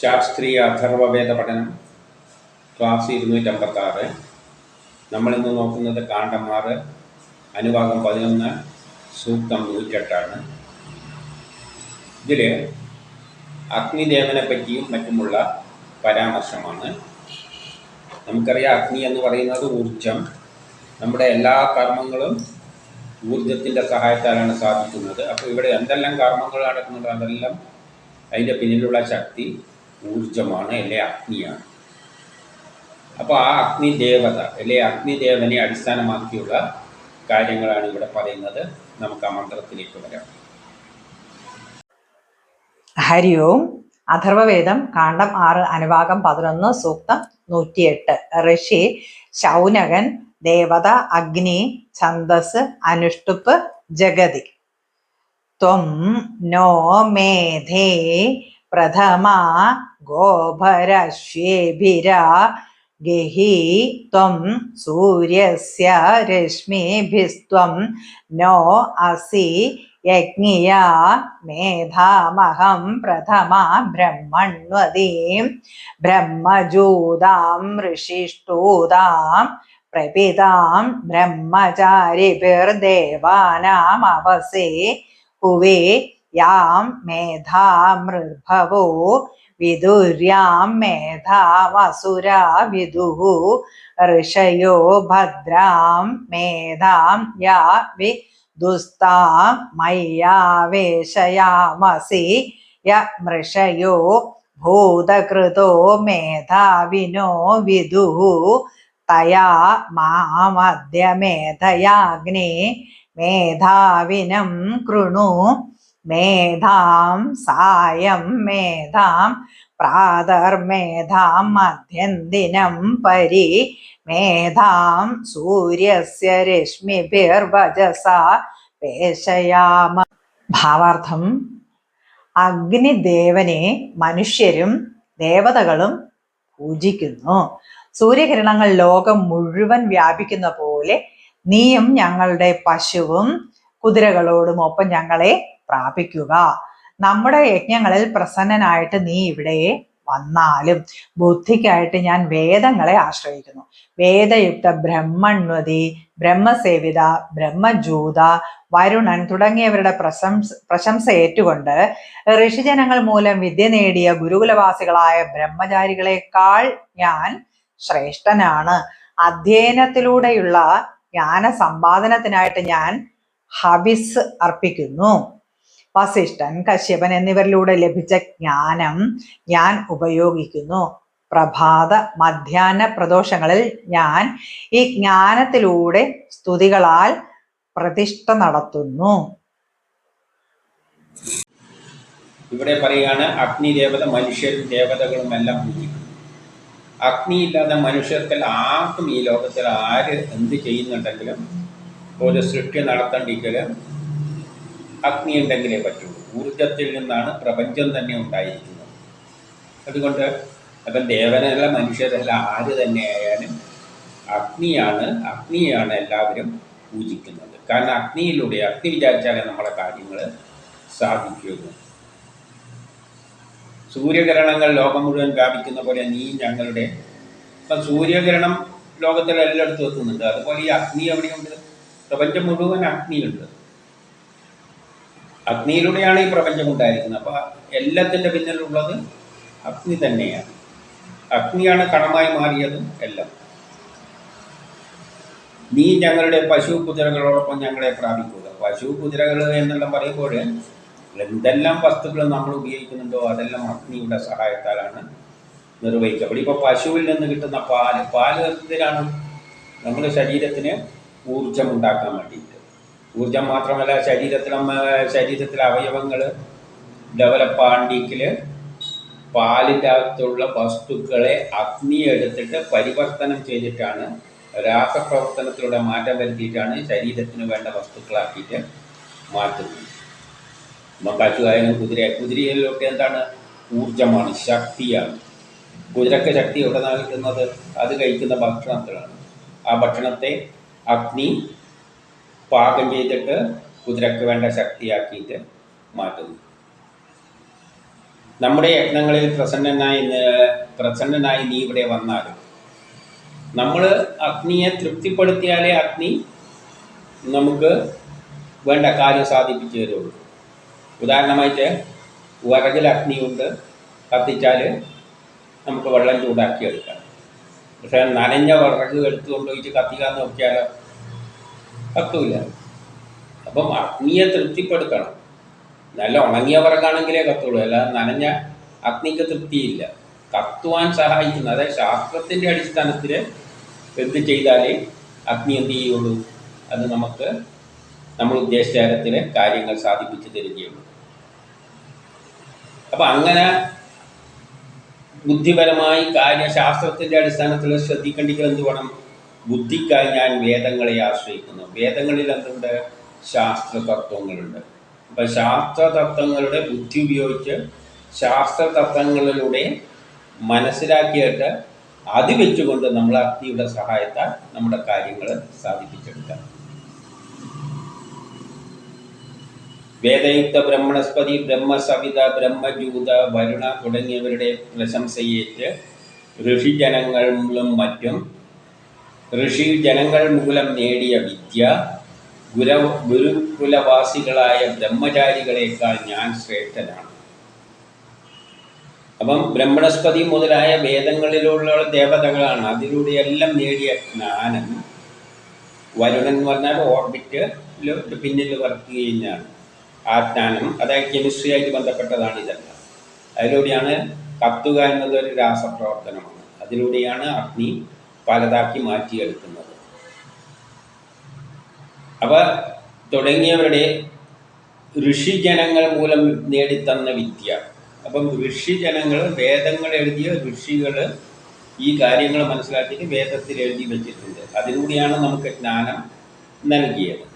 ശാസ്ത്രീയ അഥർവവേദ പഠനം ക്ലാസ് ഇരുന്നൂറ്റമ്പത്താറ്. നമ്മളിന്ന് നോക്കുന്നത് കാണ്ടന്മാർ അനുഭാഗം പതിനൊന്ന് സൂക്തം നൂറ്റെട്ടാണ്. ഇതിൽ അഗ്നിദേവനെ പറ്റിയും മറ്റുമുള്ള പരാമർശമാണ്. നമുക്കറിയാം അഗ്നി എന്ന് പറയുന്നത് ഊർജം നമ്മുടെ എല്ലാ കർമ്മങ്ങളും ഊർജത്തിന്റെ സഹായത്താലാണ് സാധിക്കുന്നത്. അപ്പോൾ ഇവിടെ എന്തെല്ലാം കർമ്മങ്ങൾ നടക്കുന്നുണ്ട് അതെല്ലാം അതിന്റെ പിന്നിലുള്ള ശക്തി ഊർജമാണ് അല്ലെ അഗ്നിയാണ്. അപ്പോൾ ആ അഗ്നി ദേവത അല്ലെ അഗ്നിദേവനെ അടിസ്ഥാനമാക്കിയുള്ള കാര്യങ്ങളാണ് ഇവിടെ പറയുന്നത്. നമുക്ക് ആ മന്ത്രത്തിലേക്ക് വരാം. ഹരി ഓം. അഥർവവേദം കാണ്ഡം ആറ് അനുഭാഗം പതിനൊന്ന് സൂക്തം നൂറ്റിയെട്ട്. ഋഷി ശൗനകൻ ദേവത അഗ്നി ഛന്ദസ് അനുഷ്ടുപ്പ് ജഗതി. ത്വം നോ മേധേ प्रथमा गोभरश्येभिरा गेही त्वं सूर्यस्य रश्मिभिस्त्वं नो असि यज्ञिया मेधामहं प्रथमा ब्रह्मण्वदीं ब्रह्मजूदां ऋषिष्टूदां प्रपितां ब्रह्मचारिभिर्देवानामवसे हुवे यां मेधामृभवो, विदुर्यां मेधामसुरा विदुः, ऋषयो भद्रां मेधां या विदुस्तां मय्यावेशयामसि यमृषयो भूतकृतो मेधाविनो विदुः, तया मामद्य मेधयाग्ने मेधाविनं कृणु। മേധാം സായം മേധാം പ്രാതർമേധാം മധ്യന്തിനം പരി മേധാം സൂര്യസ്യ രശ്മി രശ്മിഭിർവജസ പേശയാമ. ഭാവാർത്ഥം അഗ്നിദേവനെ മനുഷ്യരും ദേവതകളും പൂജിക്കുന്നു. സൂര്യകിരണങ്ങൾ ലോകം മുഴുവൻ വ്യാപിക്കുന്ന പോലെ നീയും ഞങ്ങളുടെ പശുവും കുതിരകളോടും ഒപ്പം ഞങ്ങളെ പ്രാപിക്കുക. നമ്മുടെ യജ്ഞങ്ങളിൽ പ്രസന്നനായിട്ട് നീ ഇവിടെ വന്നാലും ബുദ്ധിക്കായിട്ട് ഞാൻ വേദങ്ങളെ ആശ്രയിക്കുന്നു. വേദയുക്ത ബ്രഹ്മണ്വതി ബ്രഹ്മസേവിത ബ്രഹ്മജൂത വരുണൻ തുടങ്ങിയവരുടെ പ്രശംസ പ്രശംസ ഏറ്റുകൊണ്ട് ഋഷിജനങ്ങൾ മൂലം വിദ്യ നേടിയ ഗുരുകുലവാസികളായ ബ്രഹ്മചാരികളെക്കാൾ ഞാൻ ശ്രേഷ്ഠനാണ്. അധ്യയനത്തിലൂടെയുള്ള ജ്ഞാന സമ്പാദനത്തിനായിട്ട് ഞാൻ ഹബിസ് അർപ്പിക്കുന്നു. വസിഷ്ഠൻ കശ്യപൻ എന്നിവരിലൂടെ ലഭിച്ച ജ്ഞാനം ഞാൻ ഉപയോഗിക്കുന്നു. പ്രഭാത മധ്യാഹ്ന പ്രദോഷങ്ങളിൽ ഞാൻ ഈ ജ്ഞാനത്തിലൂടെ സ്തുതികളാൽ പ്രതിഷ്ഠ നടത്തുന്നു. ഇവിടെ പറയുകയാണ് അഗ്നി ദേവത മനുഷ്യരും ദേവതകളും എല്ലാം പൂജിക്കുന്നു. അഗ്നി ഇല്ലാതെ മനുഷ്യർക്ക് ആർക്കും ഈ ലോകത്തിൽ ആര് എന്ത് ചെയ്യുന്നുണ്ടെങ്കിലും ഒരു സൃഷ്ടി നടത്തേണ്ടെങ്കിൽ അഗ്നി ഉണ്ടെങ്കിലേ പറ്റുള്ളൂ ഊർജത്തിൽ നിന്നാണ് പ്രപഞ്ചം തന്നെ ഉണ്ടായിരിക്കുന്നത്. അതുകൊണ്ട് അപ്പം ദേവനല്ല മനുഷ്യരല്ല ആര് തന്നെയായാലും അഗ്നിയാണ് അഗ്നിയാണ് എല്ലാവരും പൂജിക്കുന്നത്. കാരണം അഗ്നിയിലൂടെ അഗ്നി വിചാരിച്ചാലേ നമ്മളെ കാര്യങ്ങൾ സാധിക്കുകയുള്ളൂ. സൂര്യകിരണങ്ങൾ ലോകം മുഴുവൻ വ്യാപിക്കുന്ന പോലെ നീ ഞങ്ങളുടെ ഇപ്പം സൂര്യകിരണം ലോകത്തിൽ എല്ലായിടത്തും എത്തുന്നുണ്ട്. അതുപോലെ ഈ അഗ്നി എവിടെയുണ്ട്? പ്രപഞ്ചം മുഴുവൻ അഗ്നിയുണ്ട് അഗ്നിയിലൂടെയാണ് ഈ പ്രപഞ്ചം ഉണ്ടായിരിക്കുന്നത്. അപ്പോൾ എല്ലാത്തിന്റെ പിന്നിലുള്ളത് അഗ്നി തന്നെയാണ്. അഗ്നിയാണ് കണമായി മാറിയതും എല്ലാം. നീ ഞങ്ങളുടെ പശു കുതിരകളോടൊപ്പം ഞങ്ങളെ പ്രാപിക്കുക. പശു കുതിരകൾ എന്നെല്ലാം പറയുമ്പോൾ എന്തെല്ലാം വസ്തുക്കൾ നമ്മൾ ഉപയോഗിക്കുന്നുണ്ടോ അതെല്ലാം അഗ്നിയുടെ സഹായത്താലാണ് നിർവഹിക്കപ്പെടും ഇപ്പോൾ പശുവിൽ നിന്ന് കിട്ടുന്ന പാൽ പാൽ എന്തിനാണ്? നമ്മുടെ ശരീരത്തിന് ഊർജം ഉണ്ടാക്കാൻ വേണ്ടിയിട്ട്. ഊർജം മാത്രമല്ല ശരീരത്തിൽ ശരീരത്തിലെ അവയവങ്ങൾ ഡെവലപ്പാണ്ടിക്കിൽ പാലിന്റെ അകത്തുള്ള വസ്തുക്കളെ അഗ്നി എടുത്തിട്ട് പരിവർത്തനം ചെയ്തിട്ടാണ് രാസപ്രവർത്തനത്തിലൂടെ മാറ്റം വരുത്തിയിട്ടാണ് ശരീരത്തിന് വേണ്ട വസ്തുക്കളാക്കിയിട്ട് മാറ്റുന്നത്. നമ്മൾ പശുവായാലും കുതിര കുതിരയിലൊക്കെ എന്താണ്? ഊർജമാണ് ശക്തിയാണ്. കുതിരക്ക് ശക്തി എവിടെ നിന്നാണ് കിട്ടുന്നത് അത് കഴിക്കുന്ന ഭക്ഷണത്തിലാണ്. ആ ഭക്ഷണത്തെ അഗ്നി പാകം ചെയ്തിട്ട് കുതിരക്ക് വേണ്ട ശക്തിയാക്കിയിട്ട് മാറ്റുന്നു. നമ്മുടെ യജ്ഞങ്ങളിൽ പ്രസന്നനായി പ്രസന്നനായി നീ ഇവിടെ വന്നാൽ നമ്മൾ അഗ്നിയെ തൃപ്തിപ്പെടുത്തിയാലേ അഗ്നി നമുക്ക് വേണ്ട കാര്യം സാധിപ്പിച്ചു തരുള്ളൂ. ഉദാഹരണമായിട്ട് വിറകിൽ അഗ്നിയുണ്ട് കത്തിച്ചാൽ നമുക്ക് വെള്ളം ചൂടാക്കി പക്ഷേ നനഞ്ഞ വിറക് എടുത്തുകൊണ്ട് കൊണ്ടുപോയിട്ട് കത്തിക്കാൻ നോക്കിയാലോ? കത്തൂല അപ്പം അഗ്നിയെ തൃപ്തിപ്പെടുത്തണം. നല്ല ഉണങ്ങിയ വിറകാണെങ്കിലേ കത്തുള്ളൂ. അല്ലാതെ നനഞ്ഞ അഗ്നിക്ക് തൃപ്തിയില്ല. കത്തുവാൻ സഹായിക്കുന്ന അതായത് ശാസ്ത്രത്തിന്റെ അടിസ്ഥാനത്തിൽ എന്ത് ചെയ്താലേ അഗ്നി എന്ത് ചെയ്യുള്ളൂ? അത് നമുക്ക് നമ്മൾ ഉദ്ദേശിച്ച കാര്യങ്ങൾ സാധിപ്പിച്ചു തരികയുള്ളൂ. അപ്പം അങ്ങനെ ബുദ്ധിപരമായി കാര്യശാസ്ത്രത്തിന്റെ അടിസ്ഥാനത്തിൽ ശ്രദ്ധിക്കേണ്ടെങ്കിൽ എന്ത് വേണം ബുദ്ധിക്കായി ഞാൻ വേദങ്ങളെ ആശ്രയിക്കുന്നു. വേദങ്ങളിൽ എന്തുണ്ട്? ശാസ്ത്ര തത്വങ്ങളുണ്ട് അപ്പം ശാസ്ത്ര തത്വങ്ങളുടെ ബുദ്ധി ഉപയോഗിച്ച് ശാസ്ത്ര തത്വങ്ങളിലൂടെ മനസ്സിലാക്കിയിട്ട് അത് വെച്ചുകൊണ്ട് നമ്മൾ അഗ്നിയുടെ സഹായത്താൽ നമ്മുടെ കാര്യങ്ങൾ സാധിപ്പിച്ചെടുക്കാം. വേദയുക്ത ബ്രഹ്മണസ്പതി ബ്രഹ്മസവിത ബ്രഹ്മജൂത വരുണ തുടങ്ങിയവരുടെ പ്രശംസയേറ്റ് ഋഷിജനങ്ങളും മറ്റും ഋഷി ജനങ്ങൾ മൂലം നേടിയ വിദ്യ ഗുര ഗുരുകുലവാസികളായ ബ്രഹ്മചാരികളെക്കാൾ ഞാൻ ശ്രേഷ്ഠനാണ്. അപ്പം ബ്രഹ്മണസ്പതി മുതലായ വേദങ്ങളിലുള്ള ദേവതകളാണ് അതിലൂടെ എല്ലാം നേടിയ ജ്ഞാനം. വരുണൻ എന്ന് പറഞ്ഞാൽ ഓർബിറ്റ് പിന്നിൽ വർക്ക് ചെയ്യുന്നതാണ്. ആ ജ്ഞാനം അതായത് കെമിസ്ട്രിയായിട്ട് ബന്ധപ്പെട്ടതാണ് ഇതെല്ലാം അതിലൂടെയാണ് കത്തുക എന്നതൊരു രാസപ്രവർത്തനമാണ്. അതിലൂടെയാണ് അഗ്നി പലതാക്കി മാറ്റിയെടുക്കുന്നത്. അവ തുടങ്ങിയവരുടെ ഋഷിജനങ്ങൾ മൂലം നേടിത്തന്ന വിദ്യ. അപ്പം ഋഷിജനങ്ങൾ വേദങ്ങൾ എഴുതിയ ഋഷികൾ ഈ കാര്യങ്ങൾ മനസ്സിലാക്കിയിട്ട് വേദത്തിൽ എഴുതി വെച്ചിട്ടുണ്ട്. അതിലൂടെയാണ് നമുക്ക് ജ്ഞാനം നൽകിയത്.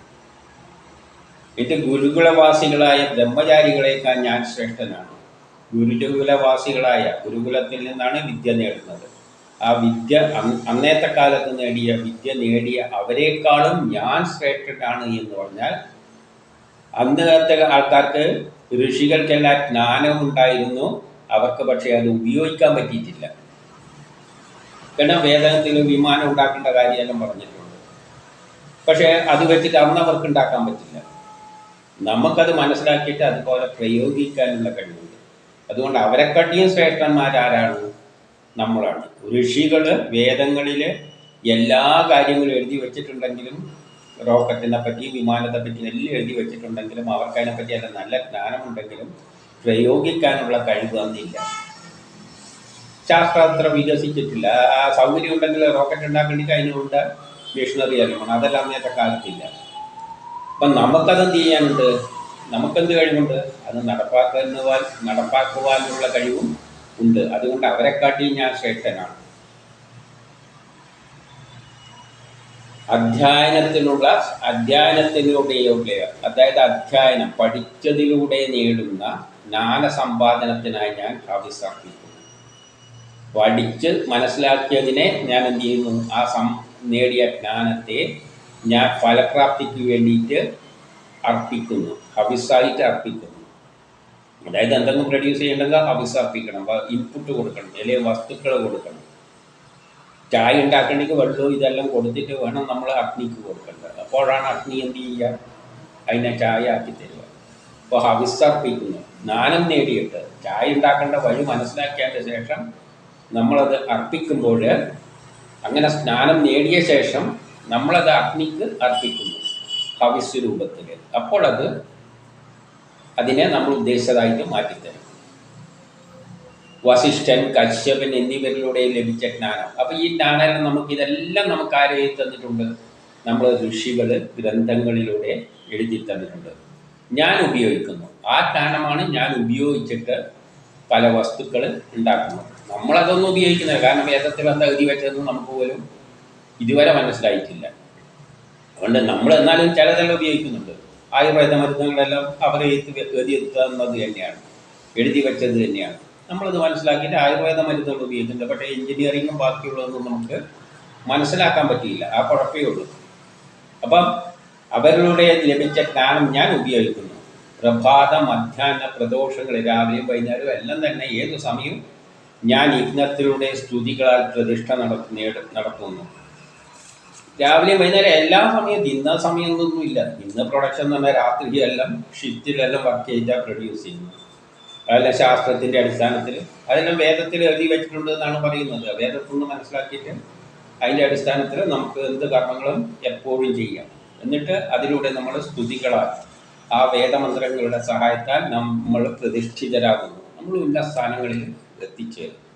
എന്നിട്ട് ഗുരുകുലവാസികളായ ബ്രഹ്മചാരികളെക്കാൾ ഞാൻ ശ്രേഷ്ഠനാണ്. ഗുരുകുലവാസികളായ ഗുരുകുലത്തിൽ നിന്നാണ് വിദ്യ നേടുന്നത്. ആ വിദ്യ അന്ന് അന്നത്തെ കാലത്ത് നേടിയ വിദ്യ നേടിയ അവരെക്കാളും ഞാൻ ശ്രേഷ്ഠനാണ് എന്ന് പറഞ്ഞാൽ അന്നത്തെ ആൾക്കാർക്ക് ഋഷികൾക്കെല്ലാം ജ്ഞാനം ഉണ്ടായിരുന്നു അവർക്ക് പക്ഷേ അത് ഉപയോഗിക്കാൻ പറ്റിയിട്ടില്ല. കാരണം വേദനത്തിൽ വിമാനം ഉണ്ടാക്കേണ്ട കാര്യമെല്ലാം പറഞ്ഞിട്ടുണ്ട്. പക്ഷേ അത് വെച്ചിട്ട് അന്ന് അവർക്ക് ഉണ്ടാക്കാൻ പറ്റില്ല. നമുക്കത് മനസ്സിലാക്കിയിട്ട് അതുപോലെ പ്രയോഗിക്കാനുള്ള കഴിവുണ്ട്. അതുകൊണ്ട് അവരെക്കാട്ടിയും ശ്രേഷ്ഠന്മാരാരാണ് നമ്മളാണ്. ഋഷികൾ വേദങ്ങളിൽ എല്ലാ കാര്യങ്ങളും എഴുതി വെച്ചിട്ടുണ്ടെങ്കിലും റോക്കറ്റിനെ പറ്റിയും വിമാനത്തെ പറ്റിയും എല്ലാം എഴുതി വെച്ചിട്ടുണ്ടെങ്കിലും അവർക്ക് അതിനെപ്പറ്റി അല്ല നല്ല ജ്ഞാനമുണ്ടെങ്കിലും പ്രയോഗിക്കാനുള്ള കഴിവ് അന്നില്ല. ശാസ്ത്രം വികസിച്ചിട്ടില്ല. ആ സൗകര്യം ഉണ്ടെങ്കിൽ റോക്കറ്റ് ഉണ്ടാക്കണമെങ്കിൽ അതിനുള്ള മെഷീനറി അറിയണം അതെല്ലാം നേരത്തെ കാലത്തില്ല. അപ്പം നമുക്കതെന്ത് ചെയ്യാനുണ്ട്? നമുക്കെന്ത് കഴിവുണ്ട്? അത് നടപ്പാക്കുവാൻ നടപ്പാക്കുവാനുള്ള കഴിവും ഉണ്ട്. അതുകൊണ്ട് അവരെക്കാട്ടി ഞാൻ ശ്രേഷ്ഠനാണ്. അധ്യയനത്തിനുള്ള അധ്യയനത്തിലൂടെയുള്ള അതായത് അധ്യയനം പഠിച്ചതിലൂടെ നേടുന്ന ജ്ഞാനസമ്പാദനത്തിനായി ഞാൻ ഹവിസർപ്പിക്കുന്നു പഠിച്ച് മനസ്സിലാക്കിയതിനെ ഞാൻ എന്ത് ചെയ്യുന്നു? ആ സം നേടിയ ജ്ഞാനത്തെ ഞാൻ ഫലപ്രാപ്തിക്ക് വേണ്ടിയിട്ട് അർപ്പിക്കുന്നു. ഹവിസായിട്ട് അർപ്പിക്കുന്നു. അതായത് എന്തെങ്കിലും പ്രൊഡ്യൂസ് ചെയ്യണമെങ്കിൽ ഹവിസ് അർപ്പിക്കണം. ഇൻപുട്ട് കൊടുക്കണം. അല്ലെങ്കിൽ വസ്തുക്കൾ കൊടുക്കണം. ചായ ഉണ്ടാക്കണമെങ്കിൽ വെള്ളവും ഇതെല്ലാം കൊടുത്തിട്ട് വേണം നമ്മൾ അഗ്നിക്ക് കൊടുക്കേണ്ടത്. അപ്പോഴാണ് അഗ്നി എന്ത് ചെയ്യുക? അതിനെ ചായ ആക്കി തരിക. അപ്പോൾ ഹവിസ് അർപ്പിക്കുന്നു. ജ്ഞാനം നേടിയിട്ട് ചായ ഉണ്ടാക്കേണ്ട വഴി മനസ്സിലാക്കിയതിന്റെ ശേഷം നമ്മളത് അർപ്പിക്കുമ്പോൾ അങ്ങനെ സ്നാനം നേടിയ ശേഷം നമ്മളത് അഗ്നിക്ക് അർപ്പിക്കുന്നു ഹവിസ് രൂപത്തിൽ അപ്പോൾ അത് അതിനെ നമ്മൾ ഉദ്ദേശിച്ചതായിട്ട് മാറ്റിത്തരും. വസിഷ്ഠൻ കശ്യപൻ എന്നിവരിലൂടെ ലഭിച്ച ജ്ഞാനം. അപ്പോൾ ഈ ജ്ഞാനം നമുക്ക് ഇതെല്ലാം നമുക്ക് ആര് എഴുതി തന്നിട്ടുണ്ട്? നമ്മൾ ഋഷികൾ ഗ്രന്ഥങ്ങളിലൂടെ എഴുതി തന്നിട്ടുണ്ട്. ഞാൻ ഉപയോഗിക്കുന്നു. ആ ജ്ഞാനമാണ് ഞാൻ ഉപയോഗിച്ചിട്ട് പല വസ്തുക്കൾ ഉണ്ടാക്കുന്നത്. നമ്മളതൊന്നും ഉപയോഗിക്കുന്നില്ല. കാരണം വേദത്തിൽ എന്താ എഴുതി വെച്ചതെന്ന് നമുക്ക് പോലും ഇതുവരെ മനസ്സിലായിട്ടില്ല. അതുകൊണ്ട് നമ്മൾ എന്നാലും ചിലതെല്ലാം ഉപയോഗിക്കുന്നുണ്ട്. ആയുർവേദ മരുന്നുകളെല്ലാം അവർ എഴുതി എഴുതി തന്നത് തന്നെയാണ്. എഴുതി വെച്ചത് തന്നെയാണ്. നമ്മളത് മനസ്സിലാക്കിയിട്ട് ആയുർവേദ മരുന്നുകൾ ഉപയോഗിക്കുന്നുണ്ട്. പക്ഷേ എഞ്ചിനീയറിങ്ങും ബാക്കിയുള്ളതൊന്നും നമുക്ക് മനസ്സിലാക്കാൻ പറ്റിയില്ല. ആ കുഴപ്പമേ ഉള്ളൂ. അപ്പം അവരിലൂടെ ലഭിച്ച ജ്ഞാനം ഞാൻ ഉപയോഗിക്കുന്നു. പ്രഭാത മധ്യാഹ്ന പ്രദോഷങ്ങൾ രാവിലെയും വൈകുന്നേരവും എല്ലാം തന്നെ ഏതു സമയവും ഞാൻ യജ്ഞത്തിലൂടെ സ്തുതികളാൽ പ്രതിഷ്ഠ നടത്തി നേട നടത്തുന്നു. രാവിലെ വൈകുന്നേരം എല്ലാ സമയവും ഇന്ന സമയങ്ങളൊന്നും ഇല്ല. ഇന്ന് പ്രൊഡക്ഷൻ എന്ന് പറഞ്ഞാൽ രാത്രി എല്ലാം ഷിഫ്റ്റിലെല്ലാം വർക്ക് ചെയ്താൽ പ്രൊഡ്യൂസ് ചെയ്യുന്നത്. അതെല്ലാം ശാസ്ത്രത്തിന്റെ അടിസ്ഥാനത്തിൽ അതെല്ലാം വേദത്തിൽ എഴുതി വെച്ചിട്ടുണ്ട് എന്നാണ് പറയുന്നത്. വേദത്തിൽ നിന്ന് മനസ്സിലാക്കിയിട്ട് അതിന്റെ അടിസ്ഥാനത്തിൽ നമുക്ക് എന്ത് കർമ്മങ്ങളും എപ്പോഴും ചെയ്യാം. എന്നിട്ട് അതിലൂടെ നമ്മൾ സ്തുതികളാൽ ആ വേദമന്ത്രങ്ങളുടെ സഹായത്താൽ നമ്മൾ പ്രതിഷ്ഠിതരാകുന്നു. നമ്മൾ ഉന്ന സ്ഥാനങ്ങളിൽ എത്തിച്ചേരും.